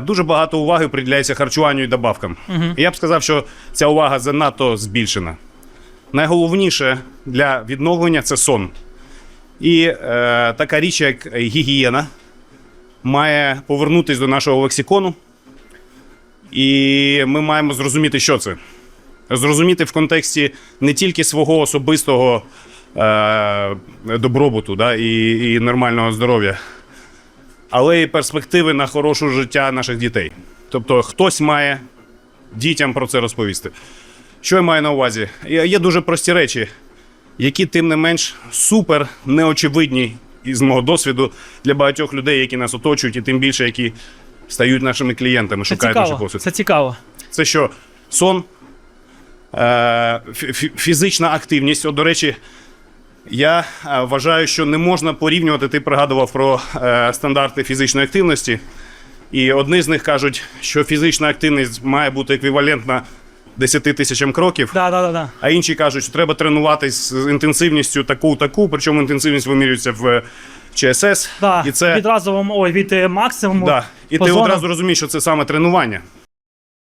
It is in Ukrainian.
Дуже багато уваги приділяється харчуванню і добавкам. І я б сказав, що ця увага занадто збільшена. Найголовніше для відновлення це сон. І е, така річ, як гігієна, має повернутися до нашого лексикону. І ми маємо зрозуміти, що це. Зрозуміти в контексті не тільки свого особистого е, добробуту да, і, і нормального здоров'я, але й перспективи на хороше життя наших дітей. Тобто хтось має дітям про це розповісти. Що я маю на увазі? Є дуже прості речі, які, тим не менш, супер неочевидні із мого досвіду для багатьох людей, які нас оточують, і тим більше, які стають нашими клієнтами, Це шукають наші послуги. Це цікаво. Це що? Сон, е, фі- фі- фізична активність. От, до речі, я е, вважаю, що не можна порівнювати. Ти пригадував про е, стандарти фізичної активності. І одні з них кажуть, що фізична активність має бути еквівалентна 10 тисячам кроків. Да, да, да, да. А інші кажуть, що треба тренуватись з інтенсивністю таку-таку, причому інтенсивність вимірюється в ЧСС. Да. І це Від разового, ой, від е, максимуму. Да. І по ти зонам. одразу розумієш, що це саме тренування.